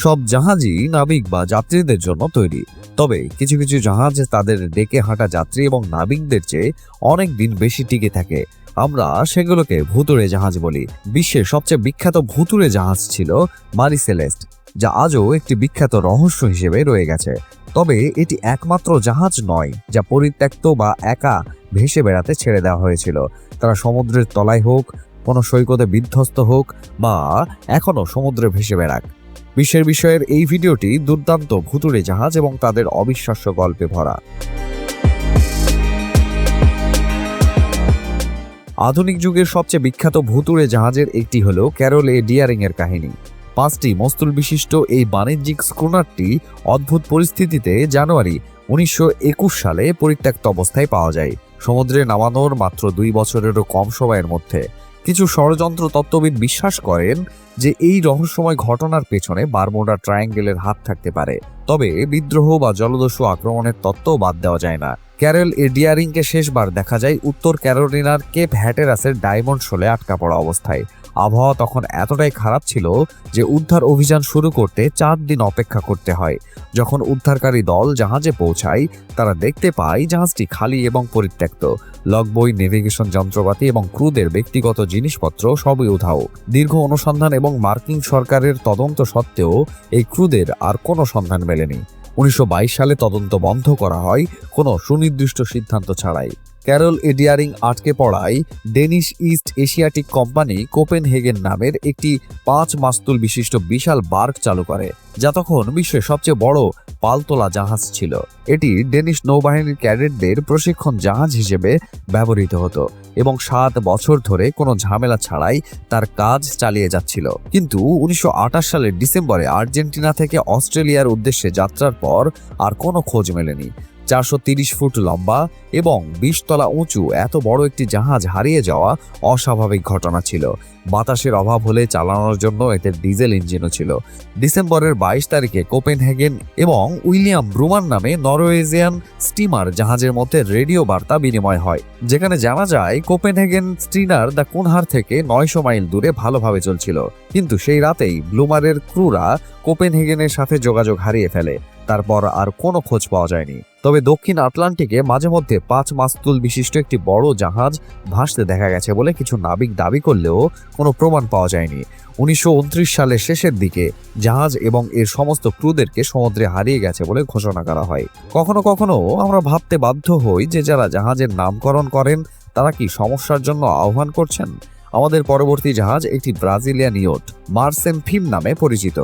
সব জাহাজই নাবিক বা যাত্রীদের জন্য তৈরি। তবে কিছু কিছু জাহাজ তাদের ডেকে হাঁটা যাত্রী এবং নাবিকদের চেয়ে অনেক দিন বেশি টিকে থাকে। আমরা সেগুলোকে ভুতুড়ে জাহাজ বলি। বিশ্বের সবচেয়ে বিখ্যাত ভুতুড়ে জাহাজ ছিল মারিসেলেস্ট, যা আজও একটি বিখ্যাত রহস্য হিসেবে রয়ে গেছে। তবে এটি একমাত্র জাহাজ নয়, যা পরিত্যক্ত বা একা ভেসে বেড়াতে ছেড়ে দেওয়া হয়েছিল। তারা সমুদ্রের তলায় হোক, কোনো সৈকতে বিধ্বস্ত হোক বা এখনও সমুদ্রে ভেসে বেড়াক। বিশ্বের বিষয়ের এই ভিডিওটি দুর্দান্ত ভুতুড়ে জাহাজ এবং তাদের অবিশ্বাস্য গল্পে ভরা। আধুনিক যুগের সবচেয়ে বিখ্যাত ভুতুড়ে জাহাজের একটি হল ক্যারল এ ডিয়ারিং এর কাহিনী। পাঁচটি মস্তুল বিশিষ্ট এই বাণিজ্যিক স্ক্রুনারটি অদ্ভুত পরিস্থিতিতে জানুয়ারি উনিশশো একুশ সালে পরিত্যক্ত অবস্থায় পাওয়া যায়। সমুদ্রে নামানোর মাত্র দুই বছরেরও কম সময়ের মধ্যে। কিছু ষড়যন্ত্র তত্ত্ববিদ বিশ্বাস করেন যে এই রহস্যময় ঘটনার পেছনে বারমোডা ট্রায়াঙ্গেলের হাত থাকতে পারে। তবে বিদ্রোহ বা জলদস্যু আক্রমণের তত্ত্ব বাদ দেওয়া যায় না। ক্যারেল ডিয়ারিংকে শেষবার দেখা যায় উত্তর ক্যারোলিনার কেপ হ্যাটেরাসের ডায়মন্ড শোলে আটকা পড়া অবস্থায়। আবহাওয়া তখন এতটাই খারাপ ছিল যে উদ্ধার অভিযান শুরু করতে চার দিন অপেক্ষা করতে হয়। যখন উদ্ধারকারী দল জাহাজে পৌঁছায়, তারা দেখতে পায় জাহাজটি খালি এবং পরিত্যক্ত। লগবই নেভিগেশন যন্ত্রপাতি এবং ক্রুদের ব্যক্তিগত জিনিসপত্র সবই উধাও। দীর্ঘ অনুসন্ধান এবং মার্কিন সরকারের তদন্ত সত্ত্বেও এই ক্রুদের আর কোনো সন্ধান মেলেনি। উনিশশো বাইশ সালে তদন্ত বন্ধ করা হয়, কোনো সুনির্দিষ্ট সিদ্ধান্ত ছাড়াই। ক্যারল এডিয়ারিং আটকে পড়ায় Danish East Asiatic company Copenhagen নামের একটি পাঁচ মাস্তুল বিশিষ্ট বিশাল বার্ক চালু করে, যা তখন বিশ্বের সবচেয়ে বড় পালতোলা জাহাজ ছিল। এটি ডেনিশ নৌবাহিনীর ক্যাডেটদের প্রশিক্ষণ জাহাজ হিসেবে ব্যবহৃত হতো এবং সাত বছর ধরে কোনো ঝামেলা ছাড়াই তার কাজ চালিয়ে যাচ্ছিল। কিন্তু উনিশশো আঠাশ সালের ডিসেম্বরে আর্জেন্টিনা থেকে অস্ট্রেলিয়ার উদ্দেশ্যে যাত্রার পর আর কোনো খোঁজ মেলেনি। চারশো ফুট লম্বা এবং বিশ তলা উঁচু এত বড় একটি জাহাজ হারিয়ে যাওয়া অস্বাভাবিক ঘটনা ছিল। বাতাসের অভাব হলে চালানোর জন্য এতে ডিজেল ইঞ্জিনও ছিল। ডিসেম্বরের বাইশ তারিখে কোপেনহেগেন এবং উইলিয়াম ব্রুমান নামে নরওয়েজিয়ান স্টিমার জাহাজের মধ্যে রেডিও বার্তা বিনিময় হয়, যেখানে জানা যায় কোপেনহেগেন স্টিনার দ্য কুনহার থেকে নয়শো মাইল দূরে ভালোভাবে চলছিল। কিন্তু সেই রাতেই ব্লুমারের ক্রুরা কোপেনহেগেনের সাথে যোগাযোগ হারিয়ে ফেলে। তারপর আর কোনো খোঁজ পাওয়া যায়নি। তবে দক্ষিণ আটলান্টিকে মাঝে মধ্যে পাঁচ মাস্তুল বিশিষ্ট একটি বড় জাহাজ ভাসতে দেখা গেছে বলে কিছু নাবিক দাবি করলেও কোনো প্রমাণ পাওয়া যায়নি। উনিশশো উনত্রিশ সালের শেষের দিকে জাহাজ এবং এর সমস্ত ক্রুদেরকে সমুদ্রে হারিয়ে গেছে বলে ঘোষণা করা হয়। কখনো কখনো আমরা ভাবতে বাধ্য হই যে যারা জাহাজের নামকরণ করেন, তারা কি সমস্যার জন্য আহ্বান করছেন? আমাদের পরবর্তী জাহাজ একটি ব্রাজিলিয়ান ইয়ট, মার্সেম ফিম নামে পরিচিত।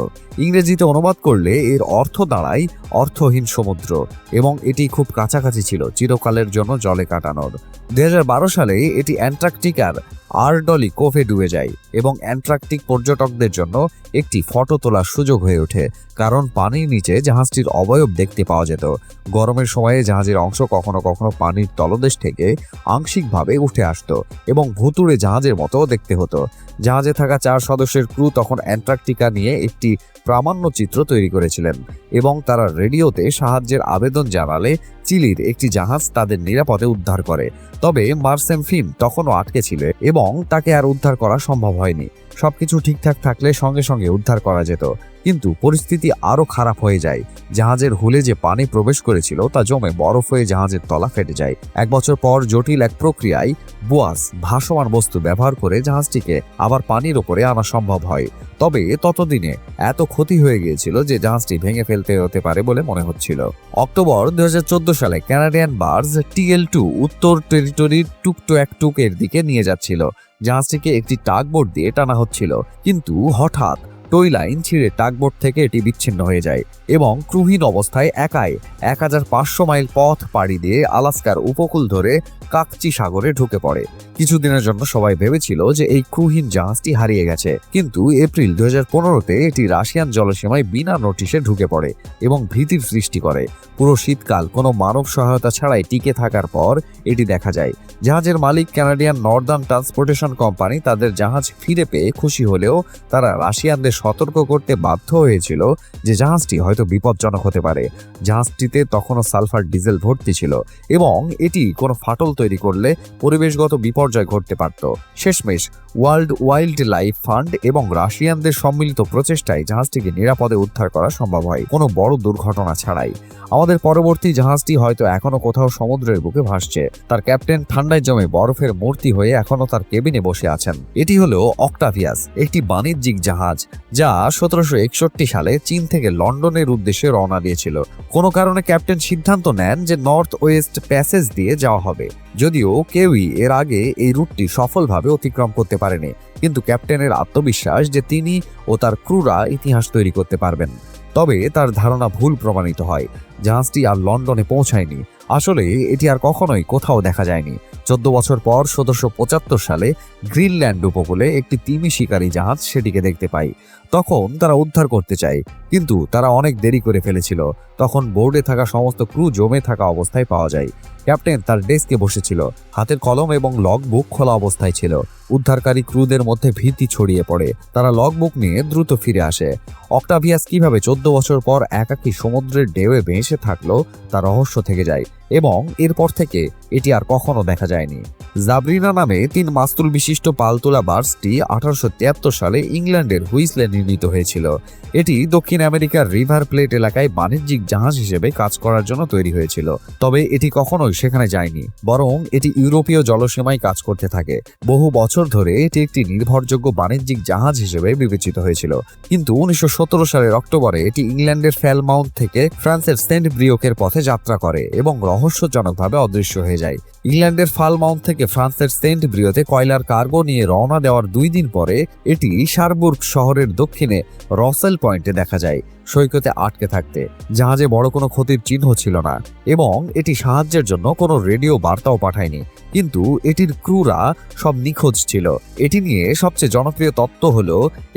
ইংরেজিতে অনুবাদ করলে এর অর্থ দাঁড়ায় অর্থহীন সমুদ্র এবং এটি খুব কাছাকাছি ছিল, চিরকালের জন্য জলে কাটানোর। দুই হাজার বারো সালে এটি অ্যান্টার্কটিকার আরডলি কোভে ডুবে যায় এবং অ্যান্টার্কটিক পর্যটকদের জন্য একটি ফটো তোলার সুযোগ হয়ে ওঠে, কারণ পানির নিচে জাহাজটির অবয়ব দেখতে পাওয়া যেত। গরমের সময়ে জাহাজের অংশ কখনো কখনো পানির তলদেশ থেকে আংশিকভাবে উঠে আসতো এবং ভুতুড়ে জাহাজের মতো দেখতে হতো। জাহাজে থাকা চার সদস্যের ক্রু তখন অ্যান্টার্কটিকা নিয়ে একটি প্রামাণ্য চিত্র তৈরি করেছিলেন এবং তারা রেডিওতে সাহায্যের আবেদন জানালে চিলির একটি জাহাজ তাদের নিরাপদে উদ্ধার করে। তবে মার্সেম ফিন তখনও আটকে ছিল এবং তাকে আর উদ্ধার করা সম্ভব হয়নি। সবকিছু ঠিকঠাক থাকলে সঙ্গে সঙ্গে উদ্ধার করা যেত। কিন্তু পরিস্থিতি আরও খারাপ হয়ে যায়। জাহাজের হুলে যে পানি প্রবেশ করেছিল তা জমে বরফ হয়ে জাহাজের তলা ফেটে যায়। এক বছর পর জটিল এক প্রক্রিয়ায় বোয়াস ভাসমান বস্তু ব্যবহার করে জাহাজটিকে আবার পানির ওপরে আনা সম্ভব হয়। তবে ততদিনে এত ক্ষতি হয়ে গিয়েছিল যে জাহাজটি ভেঙে ফেলতে হতে পারে বলে মনে হচ্ছিল। অক্টোবর দুই হাজার চোদ্দ সালে ক্যানাডিয়ান বার্জ টিএল টু উত্তর টেরিটরির টুকটো এক টুকের দিকে নিয়ে যাচ্ছিল। জাহাজটিকে একটি টাগবোট দিয়ে টানা হচ্ছিল। কিন্তু হঠাৎ টই লাইন ছিঁড়ে টাগবোট থেকে এটি বিচ্ছিন্ন হয়ে যায় এবং ক্রুহীন অবস্থায় একাই এক হাজার পাঁচশো মাইল পথ পাড়ি দিয়ে আলাস্কার উপকূল ধরে কাকচি সাগরে ঢুকে পড়ে। কিছুদিনের জন্য সবাই ভেবেছিল যে এই ক্রুহীন জাহাজটি হারিয়ে গেছে। কিন্তু এপ্রিল দু হাজার পনেরোতে এটি রাশিয়ান জলসীমায় বিনা নোটিশে ঢুকে পড়ে এবং ভীতির সৃষ্টি করে। পুরো শীতকাল কোনো মানব সহায়তা ছাড়াই টিকে থাকার পর এটি দেখা যায়। জাহাজের মালিক কানাডিয়ান নর্দার্ন ট্রান্সপোর্টেশন কোম্পানি তাদের জাহাজ ফিরে পেয়ে খুশি হলেও তারা রাশিয়ানদের সতর্ক করতে বাধ্য হয়েছিল যে জাহাজটি হয়তো বিপজ্জনক হতে পারে। জাহাজটিতে তখনও সালফার ডিজেল ভর্তি ছিল এবং এটি কোনো ফাটল তৈরি করলে পরিবেশগত বিপর্যয় ঘটতে পারত। শেষমেশ ওয়ার্ল্ড ওয়াইল্ড লাইফ ফান্ড এবং রাশিয়ানদের সম্মিলিত প্রচেষ্টায় জাহাজটিকে নিরাপদে উদ্ধার করা সম্ভব হয়। কোনো বড় দুর্ঘটনা ছাড়াই। আমাদের পরবর্তী জাহাজটি হয়তো এখনও কোথাও সমুদ্রের বুকে ভাসছে। তার ক্যাপ্টেন ঠান্ডায় জমে বরফের মূর্তি হয়ে এখনও তার কেবিনে বসে আছেন। এটি হলো অক্টাভিয়াস, একটি বাণিজ্যিক জাহাজ, যা সতেরোশো একষট্টি সালে চীন থেকে লন্ডনের উদ্দেশ্যে রওনা দিয়েছিল। কোনো কারণে ক্যাপ্টেন সিদ্ধান্ত নেন যে নর্থ ওয়েস্ট প্যাসেজ দিয়ে যাওয়া হবে। যদিও কেউই এর আগে এই রুটটি সফলভাবে অতিক্রম করতে পারেনি। কিন্তু ক্যাপ্টেনের আত্মবিশ্বাস যে তিনি ও তার ক্রুরা ইতিহাস তৈরি করতে পারবেন। তবে তার ধারণা ভুল প্রমাণিত হয়। জাহাজটি আর লন্ডনে পৌঁছায়নি। আসলে এটি আর কখনোই কোথাও দেখা যায়নি। চোদ্দ বছর পর সতেরোশো পঁচাত্তর সালে গ্রিনল্যান্ড উপকূলে একটি তিমি শিকারী জাহাজ সেটিকে দেখতে পাই। তখন তারা উদ্ধার করতে চায়। কিন্তু তারা অনেক দেরি করে ফেলেছিল। তখন বোর্ডে থাকা সমস্ত ক্রু জমে থাকা অবস্থায় পাওয়া যায়। ক্যাপ্টেন তার ডেস্কে বসেছিল। হাতের কলম এবং লগ বুক খোলা অবস্থায় ছিল। উদ্ধারকারী ক্রুদের মধ্যে ভীতি ছড়িয়ে পড়ে। তারা লগ বুক নিয়ে দ্রুত ফিরে আসে। অক্টাভিয়াস কীভাবে চোদ্দ বছর পর একাকী সমুদ্রের ঢেউয়ে ভেসে থাকল, তা রহস্য থেকে যায় এবং এরপর থেকে এটি আর কখনো দেখা যায়নি। জাবরিনা নামে তিন মাস্তুল বিশিষ্ট পালতোলা বার্সটি আঠারোশো তিয়াত্তর সালে ইংল্যান্ডের হুইসলে নির্মিত হয়েছিল। এটি দক্ষিণ আমেরিকার রিভার প্লেট এলাকায় বাণিজ্যিক জাহাজ হিসেবে কাজ করার জন্য তৈরি হয়েছিল। তবে এটি কখনোই সেখানে যায়নি, বরং এটি ইউরোপীয় জলসীমায় কাজ করতে থাকে। বহু বছর ধরে এটি একটি নির্ভরযোগ্য বাণিজ্যিক জাহাজ হিসেবে বিবেচিত হয়েছিল। কিন্তু উনিশশো সালের অক্টোবরে এটি ইংল্যান্ডের ফ্যালমাউন্ট থেকে ফ্রান্সের সেন্ট ব্রিওকের পথে যাত্রা করে এবং রহস্যজনকভাবে অদৃশ্য হয়ে যায়। ইংল্যান্ডের ফালমাউন্ট থেকে ফ্রান্সের সেন্ট ব্রিওতে কয়লার কার্গো নিয়ে রওনা দেওয়ার দুই দিন পরে এটি শারবুর্গ শহরের দক্ষিণে রসেল পয়েন্টে দেখা যায় সৈকতে আটকে থাকতে, জাহাজে বড় কোনো ক্ষতির চিহ্ন ছিল না এবং এটি সাহায্যের জন্য কোনো রেডিও বার্তাও পাঠায়নি। কিন্তু এটির ক্রুরা সব নিখোঁজ ছিল। এটি নিয়ে সবচেয়ে জনপ্রিয় তত্ত্ব হল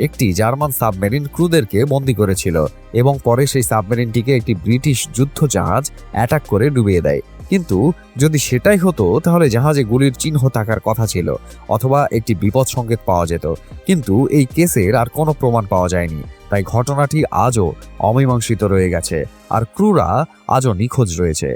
একটি জার্মান সাবমেরিন ক্রুদেরকে বন্দী করেছিল এবং পরে সেই সাবমেরিনটিকে একটি ব্রিটিশ যুদ্ধ জাহাজ অ্যাটাক করে ডুবিয়ে দেয়। কিন্তু যদি সেটাই হতো, তাহলে জাহাজে গুলির চিহ্ন থাকার কথা ছিল, অথবা একটি বিপদ সংকেত পাওয়া যেত। কিন্তু এই কেসের আর কোনো প্রমাণ পাওয়া যায়নি। তাই ঘটনাটি আজও অমীমাংসিত রয়ে গেছে, আর ক্রুরা আজও নিখোঁজ রয়েছে।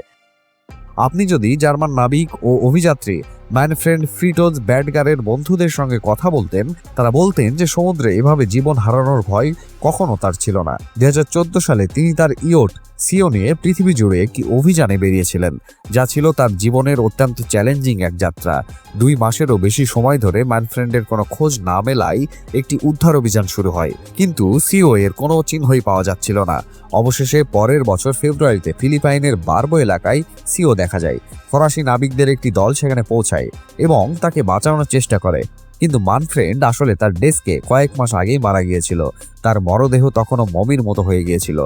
আপনি যদি জার্মান নাবিক ও অভিযাত্রী ম্যানফ্রেন্ড ফ্রিটোজ ব্যাডগারের বন্ধুদের সঙ্গে কথা বলতেন, তারা বলতেন যে সমুদ্রে এভাবে জীবন হারানোর ভয় কখনো তার ছিল না। দুই হাজার চোদ্দ সালে তিনি তার ইয়ট সিও নিয়ে পৃথিবী জুড়ে একটি অভিযানে বেরিয়েছিলেন, যা ছিল তার জীবনের অত্যন্ত চ্যালেঞ্জিং এক যাত্রা। দুই মাসেরও বেশি সময় ধরে ম্যানফ্রেন্ডের কোনো খোঁজ না মেলায় একটি উদ্ধার অভিযান শুরু হয়। কিন্তু সিও এর কোনো চিহ্নই পাওয়া যাচ্ছিল না। অবশেষে পরের বছর ফেব্রুয়ারিতে ফিলিপাইনের বার্বো এলাকায় সিও দেখা যায়। ফরাসি নাবিকদের একটি দল সেখানে পৌঁছায় এবং তাকে বাঁচানোর চেষ্টা করে। কিন্তু মানফ্রেন্ড আসলে তার ডেস্কে কয়েক মাস আগেই মারা গিয়েছিল। তার মরদেহ তখনও মমির মতো হয়ে গিয়েছিল,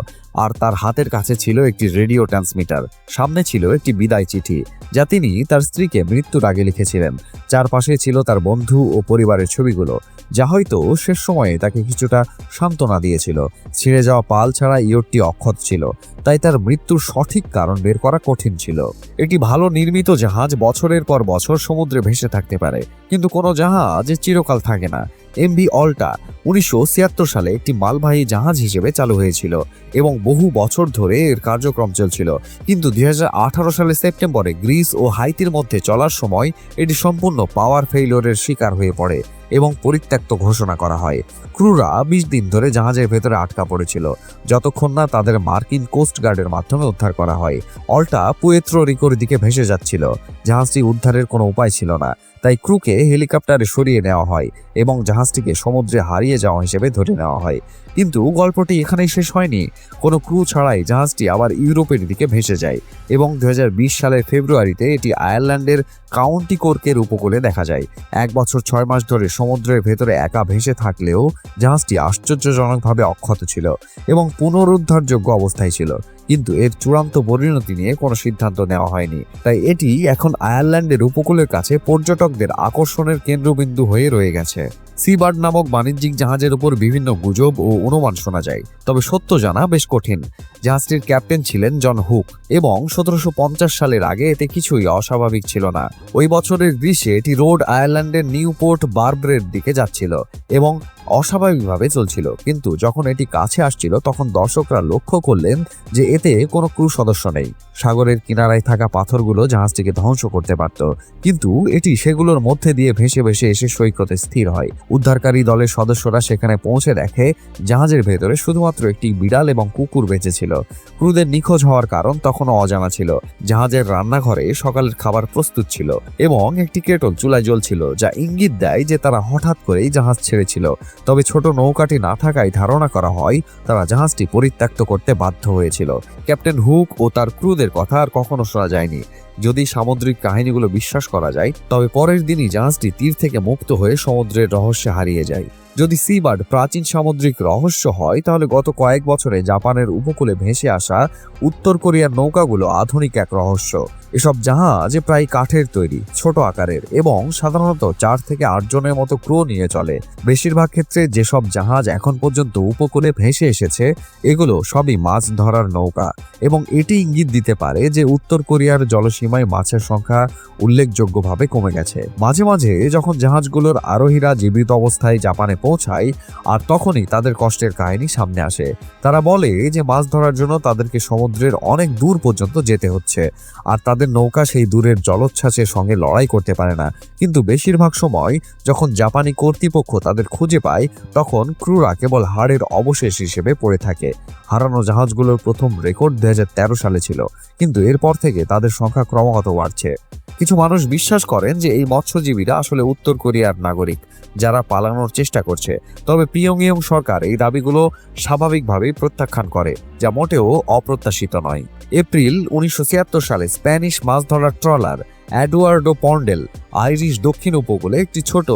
আর তার হাতের কাছে ছিল একটি রেডিও ট্রান্সমিটার। সামনে ছিল একটি বিদায় চিঠি, যা তিনি তার স্ত্রীকে মৃত্যুর আগে লিখেছিলেন। চারপাশে ছিল তার বন্ধু ও পরিবারের ছবিগুলো, যা হয়তো শেষ সময়ে তাকে কিছুটা সান্ত্বনা দিয়েছিল। ছিঁড়ে যাওয়া পাল ছাড়া ইয়টটি অক্ষত ছিল, তাই তার মৃত্যুর সঠিক কারণ বের করা কঠিন ছিল। একটি ভালো নির্মিত জাহাজ বছরের পর বছর সমুদ্রে ভেসে থাকতে পারে, কিন্তু কোনো জাহাজ চিরকাল থাকে না। এমভি অল্টা উনিশশো সালে একটি মালবাহী জাহাজ হিসেবে চালু হয়েছিল। এবং বহু বছর ধরে এর কার্যক্রম চলছিল। কিন্তু দু হাজার আঠারো সালের সেপ্টেম্বরে গ্রিস ও হাইতির মধ্যে চলার সময় এটি সম্পূর্ণ পাওয়ার ফেইলিওরের শিকার হয়ে পড়ে এবং পরিত্যক্ত ঘোষণা করা হয়। ক্রুরা বিশ দিন ধরে জাহাজের ভেতরে আটকা পড়েছিল, যতক্ষণ না তাদের মার্কিন কোস্ট গার্ডের মাধ্যমে উদ্ধার করা হয়। অল্টা পুয়েত্রো রিকোর দিকে ভেসে যাচ্ছিল, জাহাজটি উদ্ধারের কোনো উপায় ছিল না, তাই ক্রুকে হেলিকপ্টারে সরিয়ে নেওয়া হয় এবং জাহাজটিকে সমুদ্রে হারিয়ে যাওয়া হিসেবে ধরে নেওয়া হয়। কিন্তু গল্পটি এখানেই শেষ হয়নি। কোনো ক্রু ছাড়াই জাহাজটি আবার ইউরোপের দিকে ভেসে যায় এবং দুই হাজার বিশ সালের ফেব্রুয়ারিতে এটি আয়ারল্যান্ডের কাউন্টি কোর্কের উপকূলে দেখা যায়। এক বছর ছয় মাস ধরে সমুদ্রের ভেতরে একা ভেসে থাকলেও জাহাজটি আশ্চর্যজনকভাবে অক্ষত ছিল এবং পুনরুদ্ধারযোগ্য অবস্থায় ছিল। কিন্তু এর চূড়ান্ত পরিণতি নিয়ে কোনো সিদ্ধান্ত নেওয়া হয়নি। তাই এটি এখন আয়ারল্যান্ডের উপকূলের কাছে পর্যটকদের আকর্ষণের কেন্দ্রবিন্দু হয়ে রয়ে গেছে। সিবার্ড নামক বাণিজ্যিক জাহাজের উপর বিভিন্ন গুজব ও অনুমান শোনা যায়। তবে সত্য জানা বেশ কঠিন। জাহাজটির ক্যাপ্টেন ছিলেন জন হুক এবং সতেরোশো পঞ্চাশ সালের আগে এতে কিছুই অস্বাভাবিক ছিল না। ওই বছরের গ্রীষ্মে এটি রোড আয়ারল্যান্ডের নিউপোর্ট বার্বরের দিকে যাচ্ছিল এবং অস্বাভাবিকভাবে চলছিল। কিন্তু যখন এটি কাছে আসছিল, তখন দর্শকরা লক্ষ্য করলেন যে এতে কোনো ক্রু সদস্য নেই। সাগরের কিনারায় থাকা পাথরগুলো জাহাজটিকে ধ্বংস করতে পারত। কিন্তু এটি সেগুলোর মধ্যে দিয়ে ভেসে ভেসে এসে সৈকতে স্থির হয়। উদ্ধারকারী দলের সদস্যরা সেখানে পৌঁছে দেখে, জাহাজের ভেতরে শুধুমাত্র একটি বিড়াল এবং কুকুর বেঁচেছিল। ক্রুদের নিখোঁজ হওয়ার কারণ তখনও অজানা ছিল। জাহাজের রান্নাঘরে সকালের খাবার প্রস্তুত ছিল এবং একটি কেটল চুলায় জ্বলছিল, যা ইঙ্গিত দেয় যে তারা হঠাৎ করেই জাহাজ ছেড়েছিল। তবে ছোট নৌকাটি না থাকায় ধারণা করা হয় তারা জাহাজটি পরিত্যক্ত করতে বাধ্য হয়েছিল। ক্যাপ্টেন হুক ও তার ক্রুদের কথা আর কখনো শোনা যায়নি। যদি সামুদ্রিক কাহিনীগুলো বিশ্বাস করা যায়, তবে পরের দিনই জাহাজটি তীর থেকে মুক্ত হয়ে সমুদ্রের রহস্যে হারিয়ে যায়। যদি সিবার্ড প্রাচীন সামুদ্রিক রহস্য হয়, তাহলে গত কয়েক বছরে জাপানের উপকূলে ভেসে আসা উত্তর কোরিয়ার নৌকাগুলো আধুনিক এক রহস্য। এসব জাহাজ প্রায় কাঠের তৈরি, ছোট আকারের এবং সাধারণত চার থেকে আট জনের মতো ক্রু নিয়ে চলে। বেশিরভাগ ক্ষেত্রে যেসব জাহাজ এখন পর্যন্ত উপকূলে ভেসে এসেছে, এগুলো সবই মাছ ধরার নৌকা। এবং এটি ইঙ্গিত দিতে পারে যে উত্তর কোরিয়ার জলসীমায় মাছের সংখ্যা উল্লেখযোগ্যভাবে কমে গেছে। মাঝে মাঝে যখন জাহাজগুলোর আরোহীরা জীবিত অবস্থায় জাপানে পৌঁছায়, আর তখনই তাদের কষ্টের কাহিনী সামনে আসে। তারা বলে যে, মাছ ধরার জন্য তাদেরকে সমুদ্রের অনেক দূর পর্যন্ত যেতে হচ্ছে, আর তাদের নৌকা সেই দূরের জলোচ্ছ্বাসের সঙ্গে লড়াই করতে পারে না। কিন্তু বেশিরভাগ সময় যখন জাপানি কর্তৃপক্ষ তাদের খুঁজে পায়, তখন ক্রুরা কেবল হাড়ের অবশেষ হিসেবে পড়ে থাকে। হারানো জাহাজগুলোর প্রথম রেকর্ড দুই হাজার তেরো সালে ছিল, কিন্তু এরপর থেকে তাদের সংখ্যা ক্রমাগত বাড়ছে। কিছু মানুষ বিশ্বাস করেন যে এই মৎস্যজীবীরা আসলে উত্তর কোরিয়ার নাগরিক, যারা পালানোর চেষ্টা করছে। তবে পিয়ংইয়ং সরকার এই দাবিগুলো স্বাভাবিকভাবেই প্রত্যাখ্যান করে, যা মোটেও অপ্রত্যাশিত নয়। এপ্রিল উনিশশো ছিয়াত্তর সালে স্প্যানিশ মাছ ধরার ট্রলার অ্যাডওয়ার্ডো পন্ডেল আইরিশ দক্ষিণ উপকূলে একটি ছোট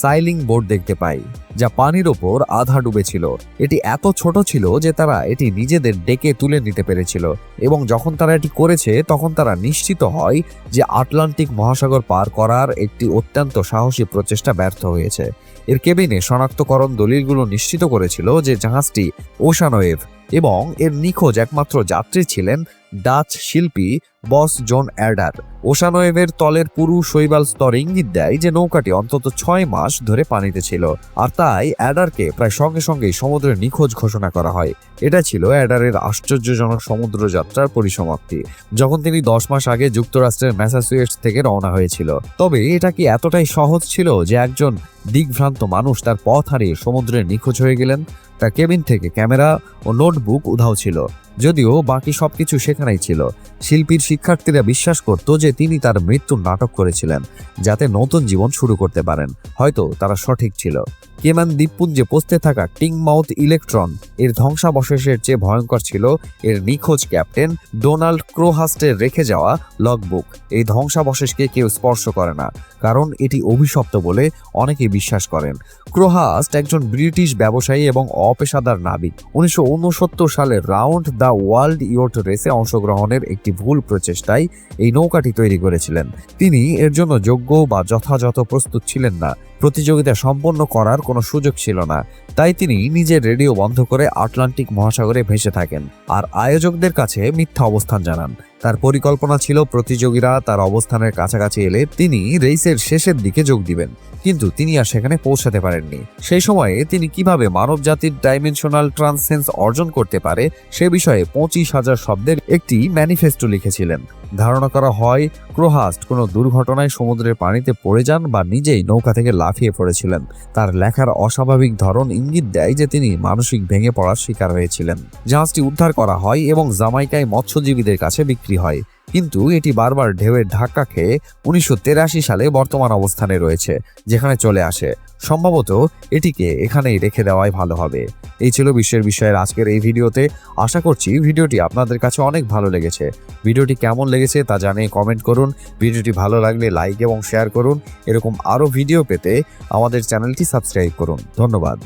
সাইলিং বোর্ড দেখতে পাই যা পানির ওপর আধা ডুবেছিল। এটি এত ছোট ছিল যে তারা এটি নিজেদের ডেকে তুলে নিতে পেরেছিল এবং যখন তারা এটি করেছে, তখন তারা নিশ্চিত হয় যে আটলান্টিক মহাসাগর পার করার একটি অত্যন্ত সাহসী প্রচেষ্টা ব্যর্থ হয়েছে। এর কেবিনে শনাক্তকরণ দলিলগুলো নিশ্চিত করেছিল যে জাহাজটি ওশানোয়েভ এবং এর নিখোঁজ একমাত্র যাত্রী ছিলেন ডাচ শিল্পী বস জন অ্যাডার। ওশানোয়েভের তলের পুরু শৈবাল স্তর ইঙ্গিত দেয় যে নৌকাটি অন্তত ছয় মাস ধরে পানিতে ছিল, আর তাই অ্যাডারকে প্রায় সঙ্গে সঙ্গেই সমুদ্রে নিখোঁজ ঘোষণা করা হয়। এটা ছিল অ্যাডারের আশ্চর্যজনক সমুদ্র যাত্রার পরিসমাপ্তি, যখন তিনি দশ মাস আগে যুক্তরাষ্ট্রের ম্যাসাচুয়েটস থেকে রওনা হয়েছিল। তবে এটা কি এতটাই সহজ ছিল যে একজন দিগ্ভ্রান্ত মানুষ তার পথ হারিয়ে সমুদ্রে নিখোঁজ হয়ে গেলেন? তার কেবিন থেকে ক্যামেরা ও নোটবুক উধাও ছিল, যদিও বাকি সবকিছু সেখানেই ছিল। শিল্পীর শিক্ষার্থীরা বিশ্বাস করত যে তিনি তার মৃত্যুর নাটক করেছিলেন, যাতে নতুন জীবন শুরু করতে পারেন। হয়তো তারা সঠিক ছিল। কেমান দ্বীপপুঞ্জে পৌঁছতে থাকা টিংমাউথ ইলেকট্রন এর ধ্বংসাবশেষের চেয়ে ভয়ঙ্কর ছিল এর নিখোঁজ ক্যাপ্টেন ডোনাল্ড ক্রোহাস্টের রেখে যাওয়া লগবুক। এই ধ্বংসাবশেষকে কেউ স্পর্শ করে না, কারণ এটি অভিশপ্ত বলে অনেকে বিশ্বাস করেন। ক্রোহাস্ট একজন ব্রিটিশ ব্যবসায়ী এবং অপেশাদার নাবিক। উনিশশো উনসত্তর সালে রাউন্ড দ্য ওয়ার্ল্ড ইয়ট রেসে অংশগ্রহণের একটি ভুল প্রচেষ্টায় এই নৌকাটি তৈরি করেছিলেন। তিনি এর জন্য যোগ্য বা যথাযথ প্রস্তুত ছিলেন না। প্রতিযোগিতা সম্পন্ন করার কোনো সুযোগ ছিল না। তাই তিনি নিজের রেডিও বন্ধ করে আটলান্টিক মহাসাগরে ভেসে থাকেন। আর আয়োজকদের কাছে মিথ্যা অবস্থান জানান। তার পরিকল্পনা ছিল প্রতিযোগীরা তার অবস্থানের কাছাকাছি এলে তিনি রেসের শেষের দিকে যোগ দিবেন, কিন্তু তিনি আর সেখানে পৌঁছাতে পারেননি। সেই সময়ে তিনি কীভাবে মানব জাতির ডাইমেনশনাল ট্রান্সেন্স অর্জন করতে পারে সে বিষয়ে পঁচিশ হাজার শব্দের একটি ম্যানিফেস্টো লিখেছিলেন। ধারণা করা হয় ক্রোহাস্ট কোনো দুর্ঘটনায় সমুদ্রের পানিতে পড়ে যান বা নিজেই নৌকা থেকে লাফিয়ে পড়েছিলেন। তার লেখার অস্বাভাবিক ধরন ইঙ্গিত দেয় যে তিনি মানসিক ভেঙে পড়ার শিকার হয়েছিলেন। জাহাজটি উদ্ধার করা হয় এবং জামাইকায় মৎস্যজীবীদের কাছে বিক্রি হয়। কিন্তু এটি বারবার ঢেউয়ের ধাক্কা খেয়ে উনিশশো সালে বর্তমান অবস্থানে রয়েছে, যেখানে চলে আসে। সম্ভবত এটিকে এখানেই রেখে দেওয়াই ভালো হবে। এই ছিল বিশ্বের বিষয়ের আজকের এই ভিডিওতে। আশা করছি ভিডিওটি আপনাদের কাছে অনেক ভালো লেগেছে। ভিডিওটি কেমন লেগেছে তা জানিয়ে কমেন্ট করুন। ভিডিওটি ভালো লাগলে লাইক এবং শেয়ার করুন। এরকম আরও ভিডিও পেতে আমাদের চ্যানেলটি সাবস্ক্রাইব করুন। ধন্যবাদ।